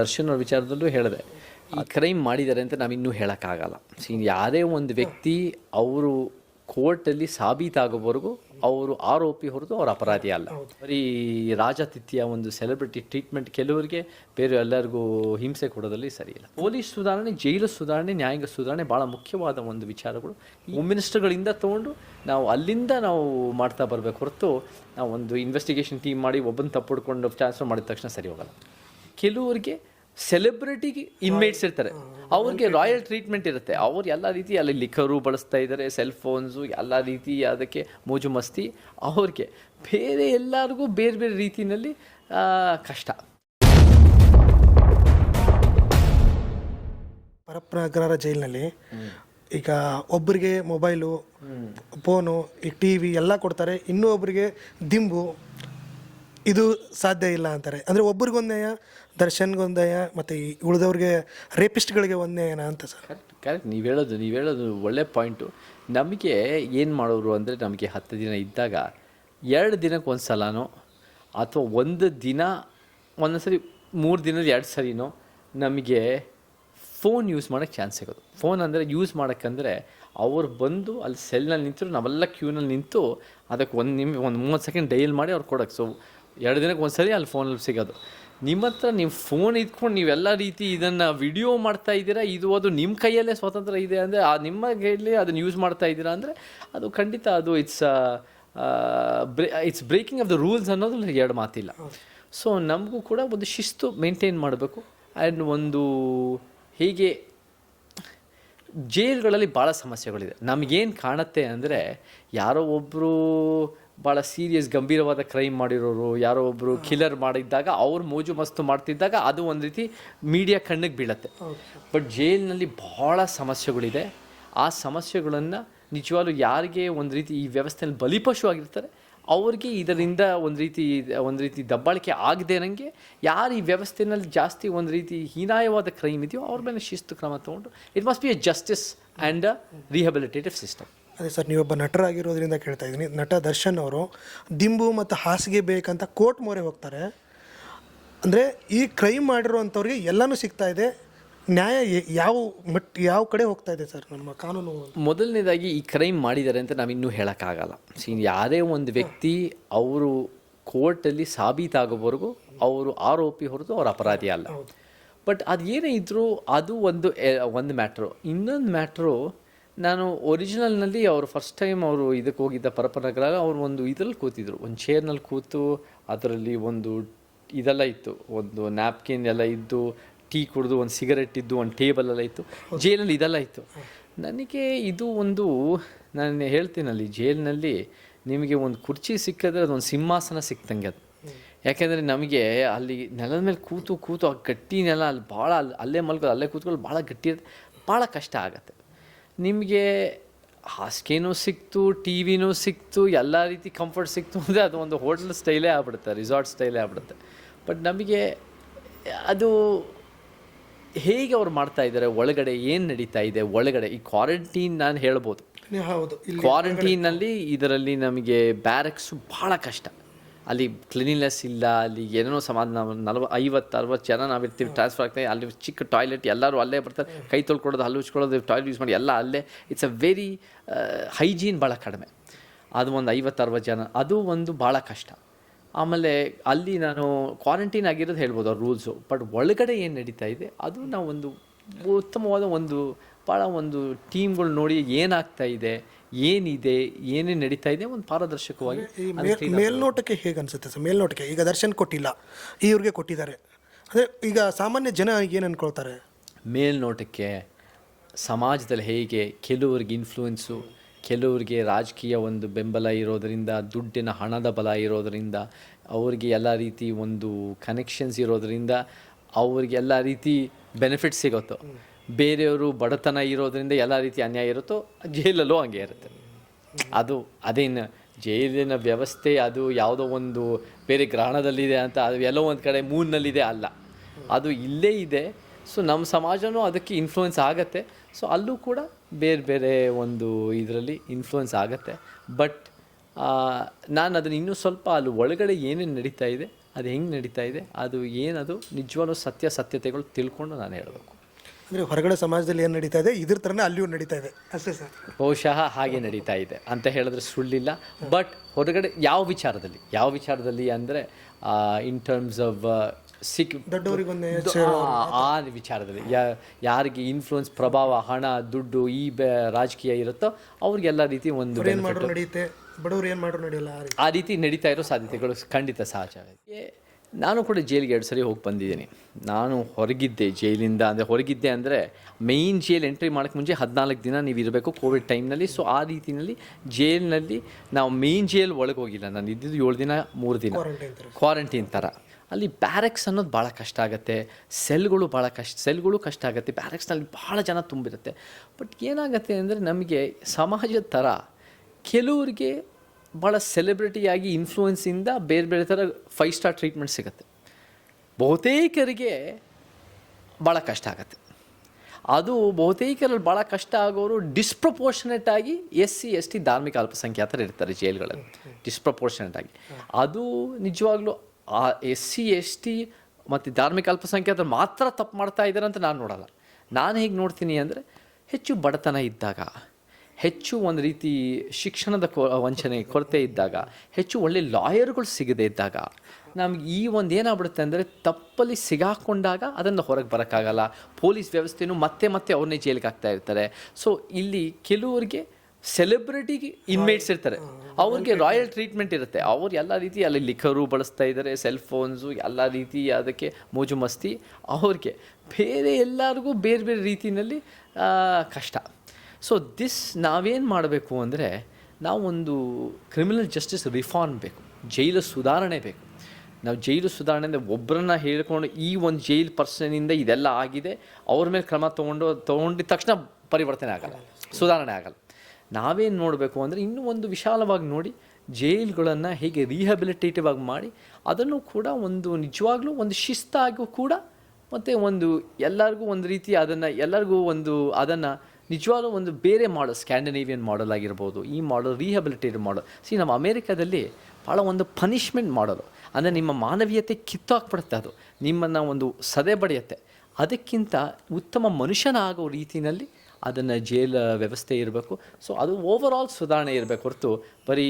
ದರ್ಶನ್ ಅವ್ರ ವಿಚಾರದಲ್ಲೂ ಹೇಳಿದೆ. ಈ ಕ್ರೈಮ್ ಮಾಡಿದ್ದಾರೆ ಅಂತ ನಾವು ಇನ್ನೂ ಹೇಳೋಕ್ಕಾಗಲ್ಲ. ಸಿ ಯಾರೇ ಒಂದು ವ್ಯಕ್ತಿ ಅವರು ಕೋರ್ಟಲ್ಲಿ ಸಾಬೀತಾಗೋವರೆಗೂ ಅವರು ಆರೋಪಿ ಹೊರತು ಅವ್ರ ಅಪರಾಧಿ ಅಲ್ಲ. ಬರೀ ರಾಜತಿಥ್ಯ ಒಂದು ಸೆಲೆಬ್ರಿಟಿ ಟ್ರೀಟ್ಮೆಂಟ್ ಕೆಲವರಿಗೆ ಬೇರೆ ಎಲ್ಲರಿಗೂ ಹಿಂಸೆ ಕೊಡೋದಲ್ಲಿ ಸರಿ ಇಲ್ಲ. ಪೊಲೀಸ್ ಸುಧಾರಣೆ ಜೈಲು ಸುಧಾರಣೆ ನ್ಯಾಯಾಂಗ ಸುಧಾರಣೆ ಭಾಳ ಮುಖ್ಯವಾದ ಒಂದು ವಿಚಾರಗಳು ಹೋಮ್. ಮಿನಿಸ್ಟರ್ಗಳಿಂದ ತೊಗೊಂಡು ನಾವು ಅಲ್ಲಿಂದ ನಾವು ಮಾಡ್ತಾ ಬರಬೇಕು ಹೊರತು ನಾವು ಒಂದು ಇನ್ವೆಸ್ಟಿಗೇಷನ್ ಟೀಮ್ ಮಾಡಿ ಒಬ್ಬನ ತಪ್ಪಿಡ್ಕೊಂಡು ಟ್ರಾನ್ಸ್ಫರ್ ಮಾಡಿದ ತಕ್ಷಣ ಸರಿ ಹೋಗಲ್ಲ. ಕೆಲವರಿಗೆ ಸೆಲೆಬ್ರಿಟಿಗೆ ಇನ್ಮೇಟ್ಸ್ ಇರ್ತಾರೆ. ಅವ್ರಿಗೆ ರಾಯಲ್ ಟ್ರೀಟ್ಮೆಂಟ್ ಇರುತ್ತೆ. ಅವ್ರು ಎಲ್ಲ ರೀತಿ ಅಲ್ಲಿ ಲಿಖರು ಬಳಸ್ತಾ ಇದ್ದಾರೆ ಸೆಲ್ ಫೋನ್ಸು ಎಲ್ಲ ರೀತಿ ಅದಕ್ಕೆ ಮೋಜು ಮಸ್ತಿ. ಅವ್ರಿಗೆ ಬೇರೆ ಎಲ್ಲರಿಗೂ ಬೇರೆ ಬೇರೆ ರೀತಿಯಲ್ಲಿ ಕಷ್ಟ. ಪರಪ್ಪನಗರ ಜೈಲಿನಲ್ಲಿ ಈಗ ಒಬ್ಬರಿಗೆ ಮೊಬೈಲು ಫೋನು ಈ ಟಿ ವಿ ಎಲ್ಲ ಕೊಡ್ತಾರೆ. ಇನ್ನೂ ಒಬ್ಬರಿಗೆ ದಿಂಬು ಇದು ಸಾಧ್ಯ ಇಲ್ಲ ಅಂತಾರೆ. ಅಂದರೆ ಒಬ್ರಿಗೊಂದು ನ್ಯಾಯ ದರ್ಶನ್ಗೊಂದು ನ್ಯಾಯ ಮತ್ತು ಈ ಉಳಿದವ್ರಿಗೆ ರೇಪಿಸ್ಟ್ಗಳಿಗೆ ಒಂದು ಅಂತ ಸರ್. Correct correct. ನೀವು ಹೇಳೋದು ನೀವು ಹೇಳೋದು ಒಳ್ಳೆ ಪಾಯಿಂಟು. ನಮಗೆ ಏನು ಮಾಡೋರು ಅಂದರೆ ನಮಗೆ ಹತ್ತು ದಿನ ಇದ್ದಾಗ ಎರಡು ದಿನಕ್ಕೆ ಒಂದು ಸಲನೋ, ಅಥವಾ ಒಂದು ದಿನ ಒಂದೊಂದು ಸರಿ ಮೂರು ದಿನದ ಎರಡು ಸರಿನೋ, ನಮಗೆ ಫೋನ್ ಯೂಸ್ ಮಾಡೋಕ್ಕೆ ಚಾನ್ಸ್ ಸಿಗೋದು. ಫೋನ್ ಅಂದರೆ ಯೂಸ್ ಮಾಡೋಕ್ಕಂದರೆ ಅವ್ರು ಬಂದು ಅಲ್ಲಿ ಸೆಲ್ನಲ್ಲಿ ನಿಂತರು ನಾವೆಲ್ಲ ಕ್ಯೂನಲ್ಲಿ ನಿಂತು ಅದಕ್ಕೆ ಒಂದು ನಿಮಿ, ಒಂದು ಮೂವತ್ತು ಸೆಕೆಂಡ್ ಡೈಲ್ ಮಾಡಿ ಅವ್ರು ಕೊಡೋಕ್ಕೆ ಸೊ ಎರಡು ದಿನಕ್ಕೆ ಒಂದು ಸರಿ ಅಲ್ಲಿ ಫೋನಲ್ಲಿ ಸಿಗೋದು. ನಿಮ್ಮ ಹತ್ರ ನೀವು ಫೋನ್ ಇದ್ಕೊಂಡು ನೀವೆಲ್ಲ ರೀತಿ ಇದನ್ನು ವಿಡಿಯೋ ಮಾಡ್ತಾ ಇದ್ದೀರಾ? ಇದು ಅದು ನಿಮ್ಮ ಕೈಯಲ್ಲೇ ಸ್ವಾತಂತ್ರ್ಯ ಇದೆ ಅಂದರೆ ಆ ನಿಮ್ಮ ಕೈಯಲ್ಲಿ ಅದನ್ನು ಯೂಸ್ ಮಾಡ್ತಾ ಇದ್ದೀರಾ ಅಂದರೆ ಅದು ಖಂಡಿತ ಅದು it's it's breaking of the rules ಅನ್ನೋದು ಎರಡು ಮಾತಿಲ್ಲ. ಸೊ ನಮಗೂ ಕೂಡ ಒಂದು ಶಿಸ್ತು ಮೇಂಟೈನ್ ಮಾಡಬೇಕು. ಆ್ಯಂಡ್ ಒಂದು ಹೀಗೆ ಜೈಲ್ಗಳಲ್ಲಿ ಭಾಳ ಸಮಸ್ಯೆಗಳಿದೆ. ನಮಗೇನು ಕಾಣುತ್ತೆ ಅಂದರೆ ಯಾರೋ ಒಬ್ಬರು ಭಾಳ ಸೀರಿಯಸ್ ಗಂಭೀರವಾದ ಕ್ರೈಮ್ ಮಾಡಿರೋರು ಯಾರೋ ಒಬ್ಬರು ಕಿಲ್ಲರ್ ಮಾಡಿದ್ದಾಗ ಅವ್ರು ಮೋಜು ಮಸ್ತು ಮಾಡ್ತಿದ್ದಾಗ ಅದು ಒಂದು ರೀತಿ ಮೀಡಿಯಾ ಕಣ್ಣಿಗೆ ಬೀಳತ್ತೆ. ಬಟ್ ಜೈಲಿನಲ್ಲಿ ಭಾಳ ಸಮಸ್ಯೆಗಳಿದೆ. ಆ ಸಮಸ್ಯೆಗಳನ್ನು ನಿಜವಾಗ್ಲೂ ಯಾರಿಗೆ ಒಂದು ರೀತಿ ಈ ವ್ಯವಸ್ಥೆಯಲ್ಲಿ ಬಲಿಪಶು ಆಗಿರ್ತಾರೆ ಅವ್ರಿಗೆ ಇದರಿಂದ ಒಂದು ರೀತಿ ಒಂದು ರೀತಿ ದಬ್ಬಾಳಿಕೆ ಆಗದೆ ನನಗೆ ಯಾರು ಈ ವ್ಯವಸ್ಥೆನಲ್ಲಿ ಜಾಸ್ತಿ ಒಂದು ರೀತಿ ಹೀನಾಯವಾದ ಕ್ರೈಮ್ ಇದೆಯೋ ಅವ್ರ ಮೇಲೆ ಶಿಸ್ತು ಕ್ರಮ ತೊಗೊಂಡು it must be a justice and a rehabilitative system ಅದೇ ಸರ್ ನೀವೊಬ್ಬ ನಟರಾಗಿರೋದ್ರಿಂದ ಕೇಳ್ತಾ ಇದ್ದೀನಿ. ನಟ ದರ್ಶನ್ ಅವರು ದಿಂಬು ಮತ್ತು ಹಾಸಿಗೆ ಬೇಕಂತ ಕೋರ್ಟ್ ಮೊರೆ ಹೋಗ್ತಾರೆ. ಅಂದರೆ ಈ ಕ್ರೈಮ್ ಮಾಡಿರುವಂಥವ್ರಿಗೆ ಎಲ್ಲನೂ ಸಿಗ್ತಾ ಇದೆ. ನ್ಯಾಯ ಎ- ಯಾವ ಮಟ್ ಯಾವ ಕಡೆ ಹೋಗ್ತಾ ಇದೆ ಸರ್ ನಮ್ಮ ಕಾನೂನು? ಮೊದಲನೇದಾಗಿ ಈ ಕ್ರೈಮ್ ಮಾಡಿದ್ದಾರೆ ಅಂತ ನಾವು ಇನ್ನೂ ಹೇಳೋಕ್ಕಾಗಲ್ಲ. ಸಿ ಯಾರೇ ಒಂದು ವ್ಯಕ್ತಿ ಅವರು ಕೋರ್ಟಲ್ಲಿ ಸಾಬೀತಾಗೋವರೆಗೂ ಅವರು ಆರೋಪಿ ಹೊರತು ಅವ್ರು ಅಪರಾಧಿ ಅಲ್ಲ. ಬಟ್ ಅದು ಏನೇ ಇದ್ದರೂ ಅದು ಒಂದು ಎ- ಒಂದು ಮ್ಯಾಟ್ರು. ಇನ್ನೊಂದು ಮ್ಯಾಟ್ರು ನಾನು ಒರಿಜಿನಲ್ನಲ್ಲಿ ಅವರು ಫಸ್ಟ್ ಟೈಮ್ ಅವರು ಇದಕ್ಕೆ ಹೋಗಿದ್ದ ಪರಪನಗರ ಅವರು ಒಂದು ಇದರಲ್ಲಿ ಕೂತಿದ್ರು. ಒಂದು ಚೇರ್ನಲ್ಲಿ ಕೂತು ಅದರಲ್ಲಿ ಒಂದು ಇದೆಲ್ಲ ಇತ್ತು. ಒಂದು ನ್ಯಾಪ್ಕಿನ್ ಎಲ್ಲ ಇದ್ದು ಟೀ ಕುಡಿದು, ಒಂದು ಸಿಗರೆಟ್ ಇದ್ದು, ಒಂದು ಟೇಬಲ್ ಎಲ್ಲ ಇತ್ತು. ಜೈಲಲ್ಲಿ ಇದೆಲ್ಲ ಇತ್ತು. ನನಗೆ ಇದು ಒಂದು, ನಾನು ಹೇಳ್ತೀನಲ್ಲಿ, ಜೈಲಿನಲ್ಲಿ ನಿಮಗೆ ಒಂದು ಕುರ್ಚಿ ಸಿಕ್ಕಿದ್ರೆ ಅದೊಂದು ಸಿಂಹಾಸನ ಸಿಕ್ತಂಗೆ ಅದು. ಯಾಕೆಂದರೆ ನಮಗೆ ಅಲ್ಲಿ ನೆಲದ ಮೇಲೆ ಕೂತು ಕೂತು ಆ ಗಟ್ಟಿ ನೆಲ ಅಲ್ಲಿ ಭಾಳ ಅಲ್ಲಿ ಅಲ್ಲೇ ಮಲ್ಕೋದು ಅಲ್ಲೇ ಕೂತ್ಕೊಳ್ಳಿ ಭಾಳ ಗಟ್ಟಿ ಭಾಳ ಕಷ್ಟ ಆಗುತ್ತೆ. ನಿಮಗೆ ಹಾಸಿಗೆನೂ ಸಿಕ್ತು ಟಿ ವಿನೂ ಸಿಕ್ತು ಎಲ್ಲ ರೀತಿ ಕಂಫರ್ಟ್ ಸಿಕ್ತು ಅಂದರೆ ಅದು ಒಂದು ಹೋಟ್ಲ್ ಸ್ಟೈಲೇ ಆಗ್ಬಿಡುತ್ತೆ ರಿಸಾರ್ಟ್ ಸ್ಟೈಲೇ ಆಗ್ಬಿಡುತ್ತೆ. ಬಟ್ ನಮಗೆ ಅದು ಹೇಗೆ ಅವ್ರು ಮಾಡ್ತಾ ಇದ್ದಾರೆ ಒಳಗಡೆ ಏನು ನಡೀತಾ ಇದೆ ಒಳಗಡೆ ಈ ಕ್ವಾರಂಟೀನ್ ನಾನು ಹೇಳ್ಬೋದು. ಹೌದು ಕ್ವಾರಂಟೀನಲ್ಲಿ ಇದರಲ್ಲಿ ನಮಗೆ ಬ್ಯಾರಕ್ಸು ಭಾಳ ಕಷ್ಟ. ಅಲ್ಲಿ ಕ್ಲೀನಿನೆಸ್ ಇಲ್ಲ ಅಲ್ಲಿ ಏನೇನೋ ಸಮಾಧಾನ ನಾವು ನಲ್ವ ಐವತ್ತು ಅರವತ್ತು ಜನ ನಾವಿರ್ತೀವಿ ಟ್ರಾನ್ಸ್ಫರ್ ಆಗ್ತಾನೆ ಅಲ್ಲಿ ಚಿಕ್ಕ ಟಾಯ್ಲೆಟ್ ಎಲ್ಲರೂ ಅಲ್ಲೇ ಬರ್ತಾರೆ. ಕೈ ತೊಳ್ಕೊಡೋದು ಹಲ್ಲು ಉಚ್ಕೊಳ್ಳೋದು ಟಾಯ್ಲೆಟ್ ಯೂಸ್ ಮಾಡಿ ಎಲ್ಲ ಅಲ್ಲೇ. ಇಟ್ಸ್ ಅ ವೆರಿ ಹೈಜೀನ್ ಭಾಳ ಕಡಿಮೆ. ಅದು ಒಂದು ಐವತ್ತು ಅರವತ್ತು ಜನ. ಅದು ಒಂದು ಭಾಳ ಕಷ್ಟ. ಆಮೇಲೆ ಅಲ್ಲಿ ನಾನು ಕ್ವಾರಂಟೈನ್ ಆಗಿರೋದು ಹೇಳ್ಬೋದು ಅವ್ರ ರೂಲ್ಸು ಬಟ್ ಒಳಗಡೆ ಏನು ನಡೀತಾ ಇದೆ ಅದು ನಾವು ಒಂದು ಉತ್ತಮವಾದ ಒಂದು ಭಾಳ ಒಂದು ಟೀಮ್ಗಳು ನೋಡಿ ಏನಾಗ್ತಾ ಇದೆ ಏನಿದೆ ಏನೇ ನಡೀತಾ ಇದೆ ಒಂದು ಪಾರದರ್ಶಕವಾಗಿ ಮೇಲ್ನೋಟಕ್ಕೆ ಹೇಗೆ ಅನಿಸುತ್ತೆ ಸರ್? ಮೇಲ್ನೋಟಕ್ಕೆ? ಈಗ ದರ್ಶನ್ ಕೊಟ್ಟಿಲ್ಲ. ಇವ್ರಿಗೆ ಕೊಟ್ಟಿದ್ದಾರೆ. ಅಂದರೆ ಈಗ ಸಾಮಾನ್ಯ ಜನ ಏನು ಅನ್ಕೊಳ್ತಾರೆ? ಮೇಲ್ನೋಟಕ್ಕೆ ಸಮಾಜದಲ್ಲಿ ಹೇಗೆ ಕೆಲವ್ರಿಗೆ ಇನ್ಫ್ಲೂಯೆನ್ಸು ಕೆಲವ್ರಿಗೆ ರಾಜಕೀಯ ಒಂದು ಬೆಂಬಲ ಇರೋದರಿಂದ ದುಡ್ಡಿನ ಹಣದ ಬಲ ಇರೋದರಿಂದ ಅವರಿಗೆ ಎಲ್ಲ ರೀತಿ ಒಂದು ಕನೆಕ್ಷನ್ಸ್ ಇರೋದರಿಂದ ಅವ್ರಿಗೆಲ್ಲ ರೀತಿ ಬೆನಿಫಿಟ್ ಸಿಗುತ್ತೋ ಬೇರೆಯವರು ಬಡತನ ಇರೋದರಿಂದ ಎಲ್ಲ ರೀತಿ ಅನ್ಯಾಯ ಇರುತ್ತೋ, ಜೈಲಲ್ಲೂ ಹಂಗೆ ಇರುತ್ತೆ. ಅದು ಅದೇನು ಜೈಲಿನ ವ್ಯವಸ್ಥೆ ಅದು ಯಾವುದೋ ಒಂದು ಬೇರೆ ಗ್ರಹಣದಲ್ಲಿದೆ ಅಂತ, ಅದು ಎಲ್ಲೋ ಒಂದು ಕಡೆ ಮೂನ್ನಲ್ಲಿದೆ ಅಲ್ಲ. ಅದು ಇಲ್ಲೇ ಇದೆ. ಸೊ ನಮ್ಮ ಸಮಾಜನೂ ಅದಕ್ಕೆ ಇನ್ಫ್ಲೂಯೆನ್ಸ್ ಆಗತ್ತೆ. ಸೊ ಅಲ್ಲೂ ಕೂಡ ಬೇರೆ ಬೇರೆ ಒಂದು ಇದರಲ್ಲಿ ಇನ್ಫ್ಲೂಯೆನ್ಸ್ ಆಗತ್ತೆ. ಬಟ್ ನಾನು ಅದನ್ನು ಇನ್ನೂ ಸ್ವಲ್ಪ ಅಲ್ಲಿ ಒಳಗಡೆ ಏನೇನು ನಡೀತಾ ಇದೆ ಅದು ಹೆಂಗೆ ನಡೀತಾ ಇದೆ? ಅದು ಏನದು? ನಿಜವಾಗ್ಲೂ ಸತ್ಯಾಸತ್ಯತೆಗಳು ತಿಳ್ಕೊಂಡು ನಾನು ಹೇಳಬೇಕು. ಅಂದರೆ ಹೊರಗಡೆ ಸಮಾಜದಲ್ಲಿ ಏನು ನಡೀತಾ ಇದೆ? ಇದ್ರ ಥರನೇ ಅಲ್ಲಿಯೂ ನಡೀತಾ ಇದೆ. ಅಷ್ಟೇ ಸರ್. ಬಹುಶಃ ಹಾಗೆ ನಡೀತಾ ಇದೆ. ಅಂತ ಹೇಳಿದ್ರೆ ಸುಳ್ಳಿಲ್ಲ. ಬಟ್ ಹೊರಗಡೆ ಯಾವ ವಿಚಾರದಲ್ಲಿ? ಯಾವ ವಿಚಾರದಲ್ಲಿ ಅಂದರೆ ಇನ್ ಟರ್ಮ್ಸ್ ಆಫ್ ಸಿಕ್ ದೊಡ್ಡವರಿಗೊಂದು ಆ- ವಿಚಾರದಲ್ಲಿ ಯಾ ಯಾರಿಗೆ ಇನ್ಫ್ಲೂಯೆನ್ಸ್ ಪ್ರಭಾವ ಹಣ ದುಡ್ಡು ಈ ಬೆ ರಾಜಕೀಯ ಇರುತ್ತೋ ಅವ್ರಿಗೆಲ್ಲ ರೀತಿ ಒಂದು ನಡೆಯುತ್ತೆ ಬಡವ್ರು ಏನು ಮಾಡ್ರು ನಡೆಯಲ್ಲ ಆ ರೀತಿ? ನಡೀತಾ ಇರೋ ಸಾಧ್ಯತೆಗಳು ಖಂಡಿತ ಸಹಜ. ನಾನು ಕೂಡ ಜೈಲಿಗೆ ಎರಡು ಸರಿ ಹೋಗಿ ಬಂದಿದ್ದೀನಿ. ನಾನು ಹೊರಗಿದ್ದೆ ಜೈಲಿಂದ. ಅಂದರೆ ಹೊರಗಿದ್ದೆ ಅಂದರೆ ಮೇಯ್ನ್ ಜೈಲ್ ಎಂಟ್ರಿ ಮಾಡೋಕ್ಕೆ ಮುಂಚೆ ಹದಿನಾಲ್ಕು ದಿನ ನೀವು ಇರಬೇಕು ಕೋವಿಡ್ ಟೈಮ್ನಲ್ಲಿ ಸೊ ಆ ರೀತಿಯಲ್ಲಿ ಜೈಲಿನಲ್ಲಿ ನಾವು ಮೇಯ್ನ್ ಜೈಲ್ ಒಳಗೆ ಹೋಗಿಲ್ಲ. ನಾನು ಇದ್ದಿದ್ದು ಏಳು ದಿನ ಮೂರು ದಿನ. ಕ್ವಾರಂಟೈನ್ ಥರ ಅಲ್ಲಿ ಬ್ಯಾರೆಕ್ಸ್ ಅನ್ನೋದು ಭಾಳ ಕಷ್ಟ ಆಗುತ್ತೆ. ಸೆಲ್ಗಳು ಭಾಳ ಕಷ್ಟ ಸೆಲ್ಗಳು ಕಷ್ಟ ಆಗುತ್ತೆ. ಬ್ಯಾರೆಕ್ಸ್ನಲ್ಲಿ ಭಾಳ ಜನ ತುಂಬಿರುತ್ತೆ. ಬಟ್ ಏನಾಗುತ್ತೆ ಅಂದರೆ ನಮಗೆ ಸಮಾಜದ ಥರ ಕೆಲವರಿಗೆ ಭಾಳ ಸೆಲೆಬ್ರಿಟಿಯಾಗಿ ಇನ್ಫ್ಲೂಯೆನ್ಸಿಂದ ಬೇರೆ ಬೇರೆ ಥರ ಫೈವ್ ಸ್ಟಾರ್ ಟ್ರೀಟ್ಮೆಂಟ್ ಸಿಗುತ್ತೆ. ಬಹುತೇಕರಿಗೆ ಭಾಳ ಕಷ್ಟ ಆಗುತ್ತೆ. ಅದು ಬಹುತೇಕರಲ್ಲಿ ಭಾಳ ಕಷ್ಟ ಆಗೋರು ಡಿಸ್ಪ್ರಪೋರ್ಷನೇಟ್ ಆಗಿ ಎಸ್ ಸಿ ಎಸ್ ಟಿ ಧಾರ್ಮಿಕ ಅಲ್ಪಸಂಖ್ಯಾತರು ಇರ್ತಾರೆ ಜೈಲುಗಳಲ್ಲಿ. ಡಿಸ್ಪ್ರಪೋರ್ಷನೇಟ್ ಆಗಿ. ಅದು ನಿಜವಾಗ್ಲೂ ಆ ಎಸ್ ಸಿ ಎಸ್ ಟಿ ಮತ್ತು ಧಾರ್ಮಿಕ ಅಲ್ಪಸಂಖ್ಯಾತರು ಮಾತ್ರ ತಪ್ಪು ಮಾಡ್ತಾ ಇದ್ದಾರೆ ಅಂತ ನಾನು ನೋಡಲ್ಲ. ನಾನು ಹೇಗೆ ನೋಡ್ತೀನಿ ಅಂದರೆ ಹೆಚ್ಚು ಬಡತನ ಇದ್ದಾಗ ಹೆಚ್ಚು ಒಂದು ರೀತಿ ಶಿಕ್ಷಣದ ಕೊ, ವಂಚನೆ, ಕೊರತೆ ಇದ್ದಾಗ, ಹೆಚ್ಚು ಒಳ್ಳೆ ಲಾಯರ್ಗಳು ಸಿಗದೆ ಇದ್ದಾಗ, ನಮ್ಗೆ ಈ ಒಂದು ಏನಾಗ್ಬಿಡುತ್ತೆ ಅಂದರೆ ತಪ್ಪಲ್ಲಿ ಸಿಗಾಕೊಂಡಾಗ ಅದನ್ನು ಹೊರಗೆ ಬರೋಕ್ಕಾಗಲ್ಲ. ಪೊಲೀಸ್ ವ್ಯವಸ್ಥೆನೂ ಮತ್ತೆ ಮತ್ತೆ ಅವ್ರನ್ನೇ ಜೈಲಿಗೆ ಹಾಕ್ತಾ ಇರ್ತಾರೆ. ಸೊ ಇಲ್ಲಿ ಕೆಲವರಿಗೆ ಸೆಲೆಬ್ರಿಟಿ ಇನ್ಮೇಟ್ಸ್ ಇರ್ತಾರೆ. ಅವ್ರಿಗೆ ರಾಯಲ್ ಟ್ರೀಟ್ಮೆಂಟ್ ಇರುತ್ತೆ. ಅವ್ರು ಎಲ್ಲ ರೀತಿ ಅಲ್ಲಿ ಲಿಖರು ಬಳಸ್ತಾ ಇದ್ದಾರೆ ಸೆಲ್ ಫೋನ್ಸು ಎಲ್ಲ ರೀತಿ ಅದಕ್ಕೆ ಮೋಜು ಮಸ್ತಿ. ಅವ್ರಿಗೆ ಬೇರೆ ಎಲ್ಲರಿಗೂ ಬೇರೆ ಬೇರೆ ರೀತಿಯಲ್ಲಿ ಕಷ್ಟ. ಸೊ ದಿಸ್ ನಾವೇನು ಮಾಡಬೇಕು ಅಂದರೆ ನಾವೊಂದು ಕ್ರಿಮಿನಲ್ ಜಸ್ಟಿಸ್ ರಿಫಾರ್ಮ್ ಬೇಕು, ಜೈಲು ಸುಧಾರಣೆ ಬೇಕು. ನಾವು ಜೈಲು ಸುಧಾರಣೆ ಅಂದರೆ ಒಬ್ಬರನ್ನ ಹೇಳ್ಕೊಂಡು ಈ ಒಂದು ಜೈಲ್ ಪರ್ಸನಿಂದ ಇದೆಲ್ಲ ಆಗಿದೆ, ಅವ್ರ ಮೇಲೆ ಕ್ರಮ ತೊಗೊಂಡು, ತೊಗೊಂಡಿದ ತಕ್ಷಣ ಪರಿವರ್ತನೆ ಆಗಲ್ಲ, ಸುಧಾರಣೆ ಆಗಲ್ಲ. ನಾವೇನು ನೋಡಬೇಕು ಅಂದರೆ ಇನ್ನೂ ಒಂದು ವಿಶಾಲವಾಗಿ ನೋಡಿ ಜೈಲುಗಳನ್ನು ಹೇಗೆ ರೀಹಬಿಲಿಟೇಟಿವ್ ಆಗಿ ಮಾಡಿ, ಅದನ್ನು ಕೂಡ ಒಂದು ನಿಜವಾಗ್ಲೂ ಒಂದು ಶಿಸ್ತಾಗೂ ಕೂಡ ಮತ್ತು ಒಂದು ಎಲ್ಲರಿಗೂ ಒಂದು ರೀತಿ ಅದನ್ನು, ಎಲ್ಲರಿಗೂ ಒಂದು ಅದನ್ನು ನಿಜವಾಗ್ಲೂ ಒಂದು ಬೇರೆ ಮಾಡಲ್ ಸ್ಕ್ಯಾಂಡಿನೇವಿಯನ್ ಮಾಡಲ್ ಆಗಿರ್ಬೋದು, ಈ ಮಾಡಲ್ ರೀಹಬಿಲಿಟೇಟ್ ಮಾಡಲ್ ಸಿ ನಮ್ಮ ಅಮೇರಿಕಾದಲ್ಲಿ ಭಾಳ ಒಂದು ಪನಿಷ್ಮೆಂಟ್ ಮಾಡಲು ಅಂದರೆ ನಿಮ್ಮ ಮಾನವೀಯತೆ ಕಿತ್ತಾಕ್ಬಿಡುತ್ತೆ ಅದು. ನಿಮ್ಮನ್ನು ಒಂದು ಸದೆ ಬಡಿಯುತ್ತೆ. ಅದಕ್ಕಿಂತ ಉತ್ತಮ ಮನುಷ್ಯನ ಆಗೋ ರೀತಿಯಲ್ಲಿ ಅದನ್ನು ಜೈಲ್ ವ್ಯವಸ್ಥೆ ಇರಬೇಕು. ಸೊ ಅದು ಓವರ್ ಆಲ್ ಸುಧಾರಣೆ ಇರಬೇಕು ಹೊರತು ಬರೀ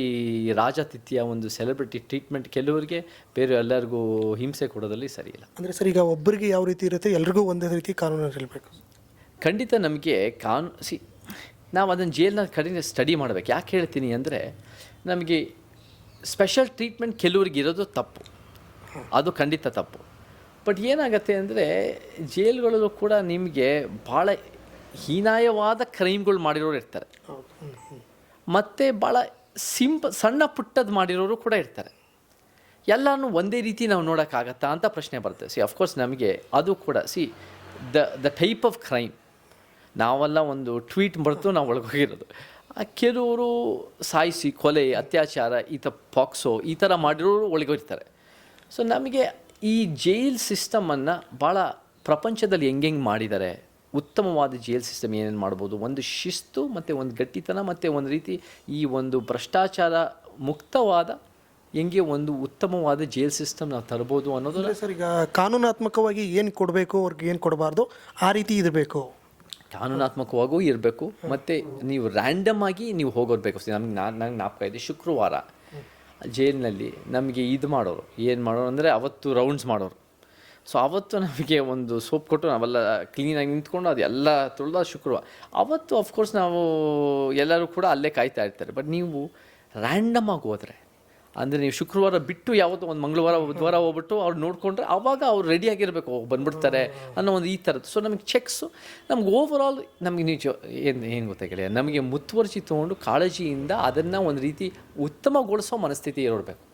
ರಾಜತಿಥ್ಯ ಒಂದು ಸೆಲೆಬ್ರಿಟಿ ಟ್ರೀಟ್ಮೆಂಟ್ ಕೆಲವರಿಗೆ ಬೇರೆ ಎಲ್ಲರಿಗೂ ಹಿಂಸೆ ಕೊಡೋದಲ್ಲಿ ಸರಿಯಿಲ್ಲ. ಅಂದರೆ ಸರ್, ಈಗ ಒಬ್ಬರಿಗೆ ಯಾವ ರೀತಿ ಇರುತ್ತೆ? ಎಲ್ರಿಗೂ ಒಂದೇ ರೀತಿ ಕಾನೂನು ಇರಬೇಕು. ಖಂಡಿತ ನಮಗೆ ಕಾನ್, ಸಿ, ನಾವು ಅದನ್ನು ಜೈಲ್ನ ಕಡಿಮೆ ಸ್ಟಡಿ ಮಾಡಬೇಕು. ಯಾಕೆ ಹೇಳ್ತೀನಿ ಅಂದರೆ, ನಮಗೆ ಸ್ಪೆಷಲ್ ಟ್ರೀಟ್ಮೆಂಟ್ ಕೆಲವ್ರಿಗೆ ಇರೋದು ತಪ್ಪು. ಅದು ಖಂಡಿತ ತಪ್ಪು. ಬಟ್ ಏನಾಗುತ್ತೆ ಅಂದರೆ, ಜೈಲ್ಗಳಲ್ಲೂ ಕೂಡ ನಿಮಗೆ ಭಾಳ ಹೀನಾಯವಾದ ಕ್ರೈಮ್ಗಳು ಮಾಡಿರೋರು ಇರ್ತಾರೆ. ಮತ್ತು ಭಾಳ ಸಿಂಪ, ಸಣ್ಣ ಪುಟ್ಟದ್ದು ಮಾಡಿರೋರು ಕೂಡ ಇರ್ತಾರೆ. ಎಲ್ಲನೂ ಒಂದೇ ರೀತಿ ನಾವು ನೋಡೋಕ್ಕಾಗತ್ತಾ ಅಂತ ಪ್ರಶ್ನೆ ಬರುತ್ತೆ. ಸಿ ಅಫ್ಕೋರ್ಸ್ ನಮಗೆ ಅದು ಕೂಡ see the the type of crime ನಾವೆಲ್ಲ ಒಂದು ಟ್ವೀಟ್ ಮರೆತು ನಾವು ಒಳಗೋಗಿರೋದು. ಆ ಕೆಲವರು ಸಾಯಿಸಿ, ಕೊಲೆ, ಅತ್ಯಾಚಾರ ಈ ಥರ ಪಾಕ್ಸೋ, ಈ ಥರ ಮಾಡಿರೋರು ಒಳಗೋಗಿರ್ತಾರೆ. ಸೊ ನಮಗೆ ಈ ಜೈಲ್ ಸಿಸ್ಟಮನ್ನು ಭಾಳ ಪ್ರಪಂಚದಲ್ಲಿ ಹೆಂಗೆ ಮಾಡಿದ್ದಾರೆ, ಉತ್ತಮವಾದ ಜೈಲ್ ಸಿಸ್ಟಮ್ ಏನೇನು ಮಾಡ್ಬೋದು, ಒಂದು ಶಿಸ್ತು ಮತ್ತು ಒಂದು ಗಟ್ಟಿತನ ಮತ್ತು ಒಂದು ರೀತಿ ಈ ಒಂದು ಭ್ರಷ್ಟಾಚಾರ ಮುಕ್ತವಾದ, ಹೆಂಗೆ ಒಂದು ಉತ್ತಮವಾದ ಜೈಲ್ ಸಿಸ್ಟಮ್ ನಾವು ತರ್ಬೋದು ಅನ್ನೋದು ಸರ್, ಈಗ ಕಾನೂನಾತ್ಮಕವಾಗಿ ಏನು ಕೊಡಬೇಕು, ಅವ್ರಿಗೆ ಏನು ಕೊಡಬಾರ್ದು, ಆ ರೀತಿ ಇರಬೇಕು. ಕಾನೂನಾತ್ಮಕವಾಗೂ ಇರಬೇಕು, ಮತ್ತು ನೀವು ರ್ಯಾಂಡಮ್ ಆಗಿ ನೀವು ಹೋಗೋರ್ಬೇಕು ನಮ್ಗೆ ನಾನು ನಂಗೆ ಜ್ಞಾಪಕ ಇದೆ, ಶುಕ್ರವಾರ ಜೈಲಿನಲ್ಲಿ ನಮಗೆ ಇದು ಮಾಡೋರು. ಏನು ಮಾಡೋರು ಅಂದರೆ ಅವತ್ತು ರೌಂಡ್ಸ್ ಮಾಡೋರು. ಸೊ ಅವತ್ತು ನಮಗೆ ಒಂದು ಸೋಪ್ ಕೊಟ್ಟು ನಾವೆಲ್ಲ ಕ್ಲೀನಾಗಿ ನಿಂತ್ಕೊಂಡು ಅದೆಲ್ಲ ತುಳ್ದ ಶುಕ್ರವಾರ. ಅವತ್ತು ಅಫ್ಕೋರ್ಸ್ ನಾವು ಎಲ್ಲರೂ ಕೂಡ ಅಲ್ಲೇ ಕಾಯ್ತಾ ಇರ್ತಾರೆ. ಬಟ್ ನೀವು ರ್ಯಾಂಡಮ್ ಆಗಿ ಹೋದರೆ ಅಂದರೆ ನೀವು ಶುಕ್ರವಾರ ಬಿಟ್ಟು ಯಾವತ್ತೋ ಒಂದು ಮಂಗಳವಾರ, ಬುಧವಾರ ಹೋಗ್ಬಿಟ್ಟು ಅವ್ರು ನೋಡಿಕೊಂಡ್ರೆ ಆವಾಗ ಅವ್ರು ರೆಡಿಯಾಗಿರಬೇಕು ಬಂದ್ಬಿಡ್ತಾರೆ ಅನ್ನೋ ಒಂದು ಈ ಥರದ್ದು. ಸೊ ನಮಗೆ ಚೆಕ್ಸು ನಮ್ಗೆ ಓವರ್ ಆಲ್ ನಮಗೆ ನಿಜ ಏನು ಏನು ಗೊತ್ತಾಗಿಲ್ಲ ನಮಗೆ ಮುತುವರ್ಜಿ ತೊಗೊಂಡು ಕಾಳಜಿಯಿಂದ ಅದನ್ನು ಒಂದು ರೀತಿ ಉತ್ತಮಗೊಳಿಸೋ ಮನಸ್ಥಿತಿ ಇರಬೇಕು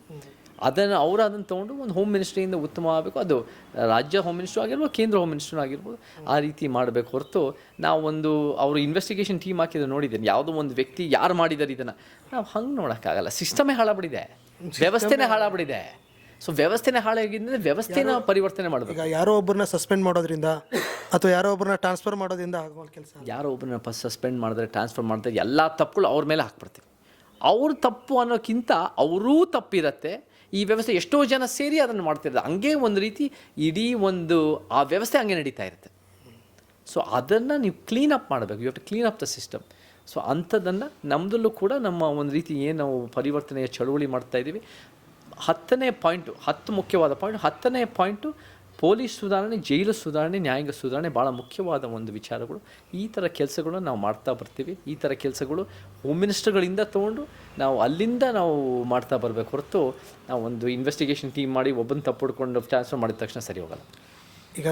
ಅದನ್ನು ಅವರು ಅದನ್ನು ತೊಗೊಂಡು ಒಂದು ಹೋಮ್ ಮಿನಿಸ್ಟ್ರಿಯಿಂದ ಉತ್ತಮ ಆಗಬೇಕು ಅದು ರಾಜ್ಯ ಹೋಮ್ ಮಿನಿಸ್ಟ್ರು ಆಗಿರ್ಬೋದು, ಕೇಂದ್ರ ಹೋಮ್ ಮಿನಿಸ್ಟ್ರು ಆಗಿರ್ಬೋದು, ಆ ರೀತಿ ಮಾಡಬೇಕು ಹೊರತು ನಾವು ಒಂದು ಅವರು ಇನ್ವೆಸ್ಟಿಗೇಷನ್ ಟೀಮ್ ಹಾಕಿದ್ರೆ ನೋಡಿದ್ದೇನೆ. ಯಾವುದೋ ಒಂದು ವ್ಯಕ್ತಿ ಯಾರು ಮಾಡಿದ್ದಾರೆ ಇದನ್ನು? ನಾವು ಹಂಗೆ ನೋಡೋಕ್ಕಾಗಲ್ಲ. ಸಿಸ್ಟಮೇ ಹಾಳಾಗ್ಬಿಟ್ಟಿದೆ. ವ್ಯವಸ್ಥೆನೇ ಹಾಳಾಗ್ಬಿಟ್ಟಿದೆ. ಸೊ ವ್ಯವಸ್ಥೆನೇ ಹಾಳಾಗಿದ್ದರೆ ವ್ಯವಸ್ಥೆನ ಪರಿವರ್ತನೆ ಮಾಡಬೇಕು. ಈಗ ಯಾರೋ ಒಬ್ಬರನ್ನ ಸಸ್ಪೆಂಡ್ ಮಾಡೋದ್ರಿಂದ ಅಥವಾ ಯಾರೋ ಒಬ್ಬರನ್ನ ಟ್ರಾನ್ಸ್ಫರ್ ಮಾಡೋದ್ರಿಂದ ಆಗುವ ಕೆಲಸ ಯಾರೋ ಒಬ್ಬರನ್ನ ಫಸ್ಟ್ ಸಸ್ಪೆಂಡ್ ಮಾಡಿದ್ರೆ ಟ್ರಾನ್ಸ್ಫರ್ ಮಾಡಿದ್ರೆ ಎಲ್ಲ ತಪ್ಪುಗಳು ಅವ್ರ ಮೇಲೆ ಹಾಕ್ಬಿಡ್ತೀವಿ. ಅವ್ರ ತಪ್ಪು ಅನ್ನೋಕ್ಕಿಂತ ಅವರೂ ತಪ್ಪಿರತ್ತೆ. ಈ ವ್ಯವಸ್ಥೆ ಎಷ್ಟೋ ಜನ ಸೇರಿ ಅದನ್ನು ಮಾಡ್ತಿರ್ತಾರೆ ಹಂಗೆ ಒಂದು ರೀತಿ ಇಡೀ ಒಂದು ಆ ವ್ಯವಸ್ಥೆ ಹಂಗೆ ನಡೀತಾ ಇರುತ್ತೆ. ಸೊ ಅದನ್ನು ನೀವು ಕ್ಲೀನ್ ಅಪ್ ಮಾಡಬೇಕು. You have to clean up the system so ಅಂಥದ್ದನ್ನು ನಮ್ಮದಲ್ಲೂ ಕೂಡ ನಮ್ಮ ಒಂದು ರೀತಿ ಏನು ನಾವು ಪರಿವರ್ತನೆಯ ಚಳುವಳಿ ಮಾಡ್ತಾ ಇದ್ದೀವಿ. ಹತ್ತನೇ ಪಾಯಿಂಟು, ಹತ್ತು ಮುಖ್ಯವಾದ ಪಾಯಿಂಟ್, ಹತ್ತನೇ ಪಾಯಿಂಟು ಪೊಲೀಸ್ ಸುಧಾರಣೆ, ಜೈಲು ಸುಧಾರಣೆ, ನ್ಯಾಯಾಂಗ ಸುಧಾರಣೆ ಭಾಳ ಮುಖ್ಯವಾದ ಒಂದು ವಿಚಾರಗಳು. ಈ ಥರ ಕೆಲಸಗಳನ್ನ ನಾವು ಮಾಡ್ತಾ ಬರ್ತೀವಿ. ಈ ಥರ ಕೆಲಸಗಳು ಹೋಮ್ ಮಿನಿಸ್ಟರ್ಗಳಿಂದ ತೊಗೊಂಡು ನಾವು ಅಲ್ಲಿಂದ ನಾವು ಮಾಡ್ತಾ ಬರಬೇಕು ಹೊರತು ನಾವು ಒಂದು ಇನ್ವೆಸ್ಟಿಗೇಷನ್ ಟೀಮ್ ಮಾಡಿ ಒಬ್ಬನ ತಪ್ಪು ಹಿಡ್ಕೊಂಡು ಟ್ರಾನ್ಸ್ಫರ್ ಮಾಡಿದ ತಕ್ಷಣ ಸರಿ ಹೋಗಲ್ಲ. ಈಗ